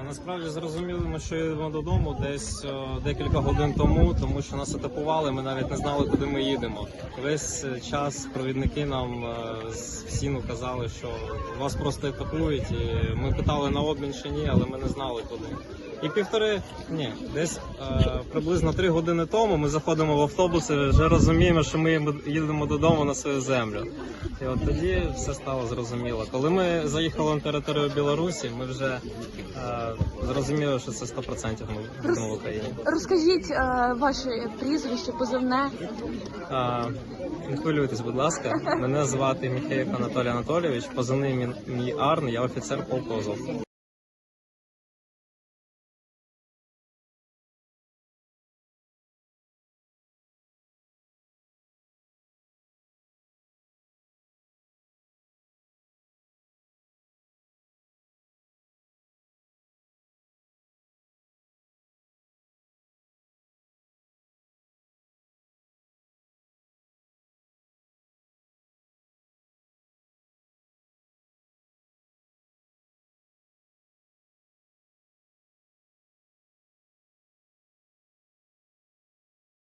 А Насправді зрозуміли ми, що їдемо додому десь е, декілька годин тому, тому що нас атакували. Ми навіть не знали, куди ми їдемо. Весь е, час провідники нам е, з всіну казали, що вас просто атакують. І ми питали на обмін чи ні, але ми не знали куди. І півтори ні, десь е, приблизно три години тому ми заходимо в автобус і вже розуміємо, що ми їдемо додому на свою землю. І от тоді все стало зрозуміло. Коли ми заїхали на територію Білорусі, ми вже е, зрозуміли, що це 100% ми будемо в Україні. Розкажіть е, ваше прізвище, позивне. А, не хвилюйтесь, будь ласка. Мене звати Міхеєв Анатолій Анатолійович. Позивний мій- мій Арн, я офіцер полку Азов.